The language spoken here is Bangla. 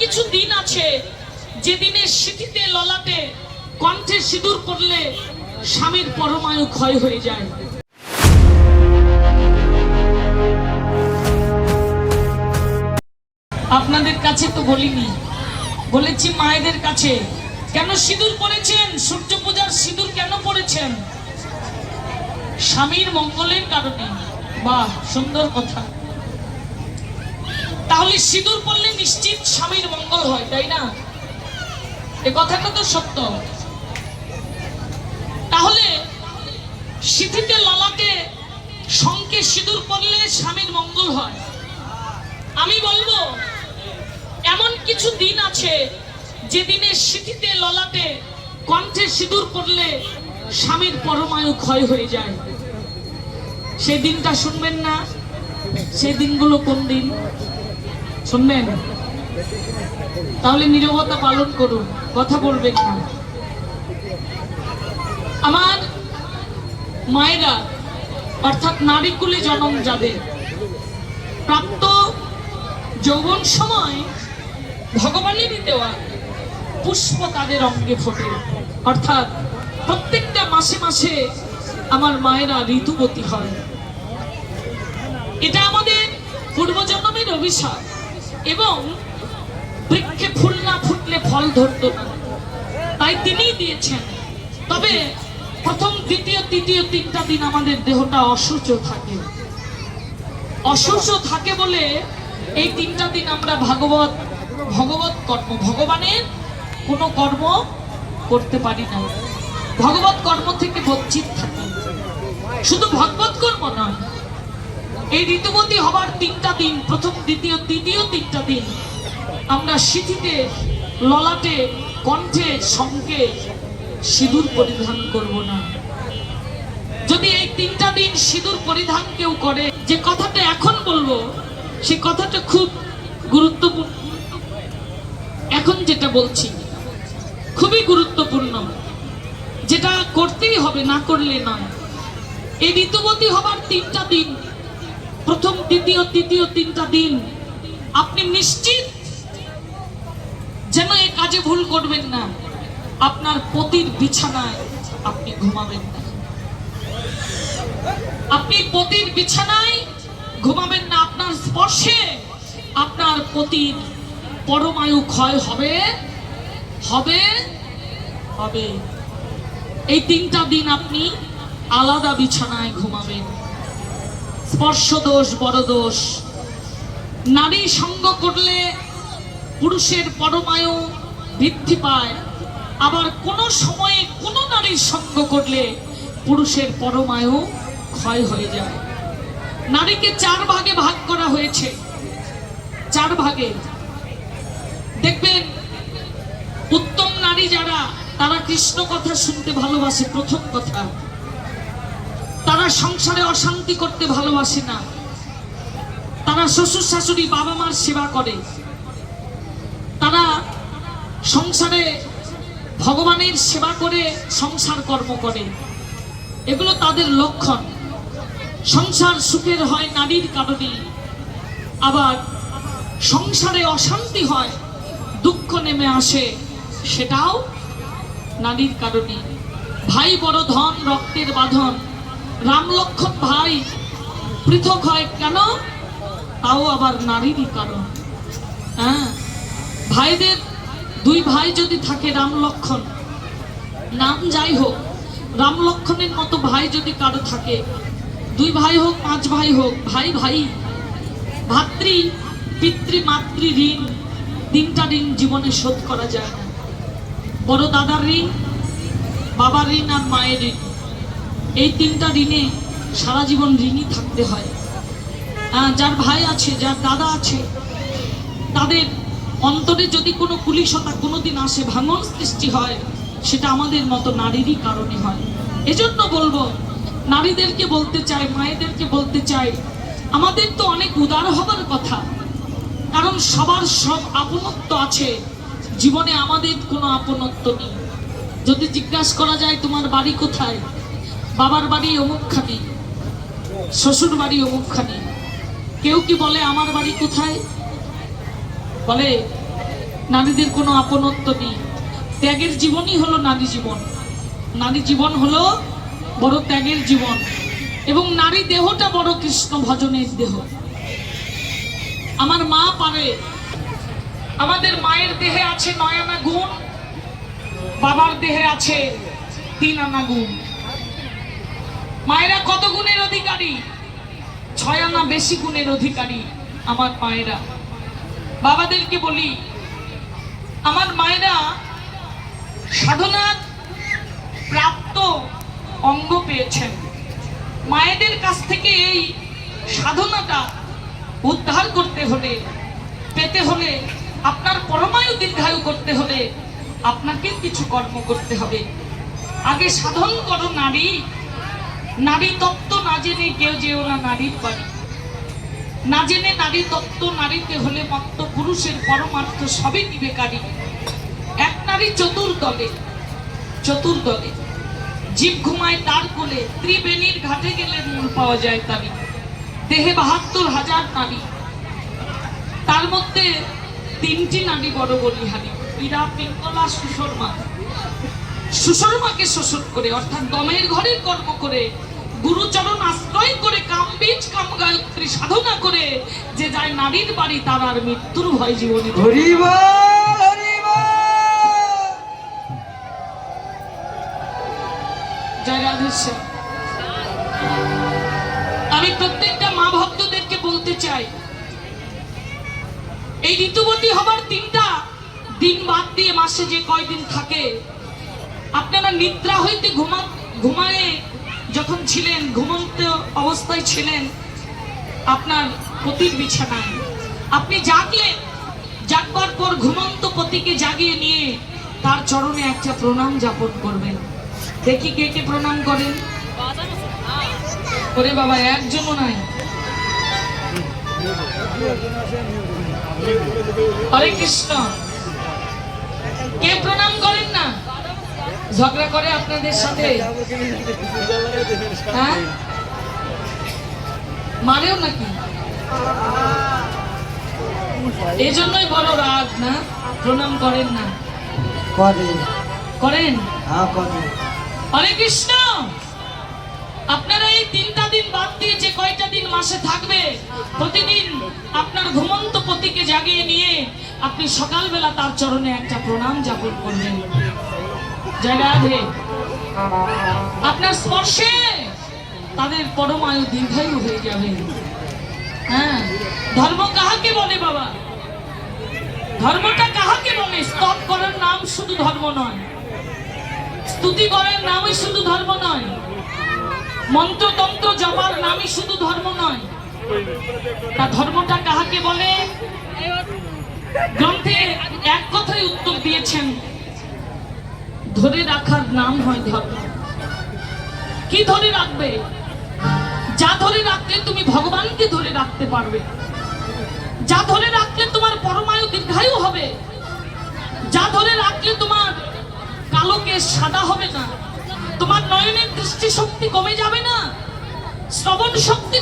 কিছু দিন আছে যে দিনে স্মৃতিতে ললাটে কণ্ঠে সিঁদুর পড়লে স্বামীর পরমায়ু ক্ষয় হয়ে যায়। আপনাদের কাছে তো বলিনি। বলেছি মায়েদের কাছে, কেন সিঁদুর পড়েছেন? সূর্য পূজার সিঁদুর কেন পড়েছেন? স্বামীর মঙ্গলের কারণে। বাহ, সুন্দর কথা। তাহলে সিঁদুর পড়লে নিশ্চিত স্বামীর মঙ্গল হয়, তাই না? এ কথাটা তো সত্য। তাহলে সিঁথিতে ললাটে শঙ্কে সিঁদুর পড়লে স্বামীর মঙ্গল হয়। আমি বলব, এমন কিছু দিন আছে যে দিনে স্মৃতিতে ললাটে কণ্ঠে সিঁদুর পড়লে স্বামীর পরমায়ু ক্ষয় হয়ে যায়। সেই দিনটা শুনবেন না? সেই দিনগুলো কোন দিন? শুনবেন? তাহলে নীরবতা পালন করুন, কথা বলবেন না। আমার মায়েরা, অর্থাৎ নারীকুলে জন্ম যাদের, প্রাপ্ত যৌবন সময় ভগবানেরই দেওয়া পুষ্প তাদের অঙ্গে ফোটে। অর্থাৎ প্রত্যেকটা মাসে মাসে আমার মায়েরা ঋতুবতী হয়। এটা আমাদের পূর্বজন্মের অভিশাপ। এবং বৃক্ষে ফুল না ফুটলে ফল ধরতো না। তাই তিনিই দিয়েছেন। তবে প্রথম, দ্বিতীয়, তৃতীয় তিনটা দিন আমাদের দেহটা অসুস্থ থাকে। অসুস্থ থাকে বলে এই তিনটা দিন আমরা ভাগবত, ভগবত কর্ম, ভগবানের কোনো কর্ম করতে পারি না ভগবত কর্ম থেকে বঞ্চিত থাকি। শুধু ভগবত কর্ম নয় এই ঋতুবতী হবার তিনটা দিন, প্রথম, দ্বিতীয়, তৃতীয় তিনটা দিন, আমরা সিঁথিতে, ললাটে, কণ্ঠে, সঙ্গে সিঁদুর পরিধান করব না। যদি এই তিনটা দিন সিঁদুর পরিধান কেউ করে, যে কথাটা এখন বলব, সে কথাটা খুব গুরুত্বপূর্ণ। এখন যেটা বলছি, খুবই গুরুত্বপূর্ণ। যেটা করতেই হবে, না করলে নয়। এই ঋতুবতী হবার তিনটা দিন প্রথম, দ্বিতীয়, তৃতীয় তিনটা দিন আপনি নিশ্চিত যেন এই কাজে ভুল করবেন না? আপনার পতির বিছানায় আপনি ঘুমাবেন না। আপনি পতির বিছানায় ঘুমাবেন না। আপনার স্পর্শে আপনার পতির পরমায়ু ক্ষয় হবে হবে হবে। এই তিনটা দিন আপনি আলাদা বিছানায় ঘুমাবেন। স্পর্শ দোষ বড় দোষ নারী সঙ্গ করলে পুরুষের পরমায়ু বৃদ্ধি পায়। আবার কোনো সময়ে কোনো নারীর সঙ্গ করলে পুরুষের পরমায়ু ক্ষয় হয়ে যায়। নারীকে চার ভাগে ভাগ করা হয়েছে। চার ভাগে। দেখবেন, উত্তম নারী যারা, তারা কৃষ্ণ কথা শুনতে ভালোবাসে প্রথম কথা। তারা সংসারে অশান্তি করতে ভালোবাসে না। তারা শ্বশুর শাশুড়ি বাবা মার সেবা করে। তারা সংসারে ভগবানের সেবা করে, সংসার কর্ম করে। এগুলো তাদের লক্ষণ। সংসার সুখের হয় নারীর কারণে। আবার সংসারে অশান্তি হয়, দুঃখ নেমে আসে, সেটাও নারীর কারণে। ভাই বড় ধন, রক্তের বাঁধন। রাম লক্ষণ ভাই পৃথক হয় কেন? তাও আবার নারীরই কারণ। হ্যাঁ? ভাইদের, দুই ভাই যদি থাকে রাম লক্ষণ নাম যাই হোক রাম লক্ষণের মতো ভাই যদি কারও থাকে, দুই ভাই হোক, পাঁচ ভাই হোক, ভাই ভাই, ভাতৃ, পিতৃ, মাতৃ ঋণ, তিনটা ঋণ জীবনে শোধ করা যায় না। বড় দাদার ঋণ, বাবার ঋণ আর মায়ের ঋণ। এই তিনটা ঋণে সারা জীবন ঋণই থাকতে হয়। হ্যাঁ, যার ভাই আছে যার দাদা আছে তাদের অন্তরে যদি কোনো কুলিশতা কোনোদিন আসে ভাঙন সৃষ্টি হয় সেটা আমাদের মতো নারীরই কারণে হয়। এজন্য বলব নারীদেরকে বলতে চাই মায়েদেরকে বলতে চাই আমাদের তো অনেক উদার হবার কথা কারণ সবার সব আপনত্ব আছে জীবনে আমাদের কোনো আপনত্ব নেই। যদি জিজ্ঞাসা করা যায় তোমার বাড়ি কোথায়? বাবার বাড়ি অমুকখানি শ্বশুর বাড়ি অমুকখানি কেউ কি বলে, আমার বাড়ি কোথায়? বলে নারীদের কোনো আপনত্ব নেই। ত্যাগের জীবনই হলো নারী জীবন। নারী জীবন হলো বড় ত্যাগের জীবন এবং নারী দেহটা বড় কৃষ্ণ ভজনের দেহ। আমার মা পারে। আমাদের মায়ের দেহে আছে নয় আনা গুণ, বাবার দেহে আছে তিন আনা গুণ। মায়েরা কত গুণের অধিকারী? ছয় আনা বেশি গুণের অধিকারী আমার মায়েরা। বাবাদেরকে বলি, আমার মায়েরা সাধনার প্রাপ্ত অঙ্গ পেয়েছেন। মায়েদের কাছ থেকে এই সাধনাটা উদ্ধার করতে হলে, পেতে হলে, আপনার পরমায়ু দীর্ঘায়ু করতে হলে আপনাকে কিছু কর্ম করতে হবে। আগে সাধন করো নারী নারী তত্ত্ব না জেনে কেউ যেও না নারীর বাড়ি। না জেনে নারী তত্ত্ব নারীতে হলে মত্ত পুরুষের পরমার্থ সবই নিবেকারী। এক নারী চতুর্দলে চতুর্দলে, জীব ঘুমায় তার কোলে, ত্রিবেণীর ঘাটে গেলে মূল পাওয়া যায় তারই। দেহে বাহাত্তর হাজার নারী। তার মধ্যে তিনটি নারী বড় বলিহারি ইরা পিঙ্গলা সুশর্মা। সুশর্মাকে শোষণ করে অর্থাৎ দমের ঘরের কর্ম করে গুরুচরণ আশ্রয় করে কাম বীজ কাম গায়ত্রী সাধনা করে যে যায় নারীর বাড়ি তার আর মৃত্যুর ভয় জীবনে জয় আমি প্রত্যেকটা মা ভক্তদেরকে বলতে চাই এই ঋতুবতী হবার তিনটা দিন বাদ দিয়ে মাসে যে কয়দিন থাকে আপনারা নিদ্রা হইতে ঘুমা, ঘুমায়ে যখন ছিলেন, ঘুমন্ত অবস্থায় ছিলেন, আপনার পতির বিছানায়। আপনি জাগলেন, জাগবার পর ঘুমন্ত পতিকে জাগিয়ে নিয়ে তার চরণে একটা প্রণাম যাপন করবেন। দেখি কে কে প্রণাম করেন। ওরে বাবা, একজনও নাই। হরে কৃষ্ণ। কে প্রণাম করেন? ঝগড়া করে আপনাদের সাথে? হ্যাঁ? মারেও নাকি? এই জন্যই বড় রাগ না? প্রণাম করেন না। করে করেন? হ্যাঁ করে হরে কৃষ্ণ! আপনারা এই তিনটা দিন বাদ দিয়ে যে কয়টা দিন মাসে থাকবে প্রতিদিন আপনার ঘুমন্ত পতিকে জাগিয়ে নিয়ে আপনি সকালবেলা তার চরণে একটা প্রণাম যাপন করবেন। জয় রাধে আপনার স্পর্শে তাদের পরমায়ু দীর্ঘায়ু হয়ে যাবে। হ্যাঁ ধর্ম কাহাকে বলে বাবা? ধর্মটা কাহাকে বলে? স্তব করার নাম শুধু ধর্ম নয়। স্তুতি করার নামই শুধু ধর্ম নয়। মন্ত্রতন্ত্র জপার নামই শুধু ধর্ম নয়। তা ধর্মটা কাহাকে বলে? গ্রন্থে এক কথাই উত্তর দিয়েছেন। ধরে রাখার নাম হয় ধর্ম। কি ধরে রাখবে? যা ধরে রাখলে তুমি ভগবানকে ধরে রাখতে পারবে। যা ধরে রাখলে তোমার পরমায়ু দীর্ঘায়ু হবে। যা ধরে রাখলে তোমার কালো কেশ সাদা হবে না। তোমার নয়নের দৃষ্টি শক্তি কমে যাবে না। শ্রবণ শক্তি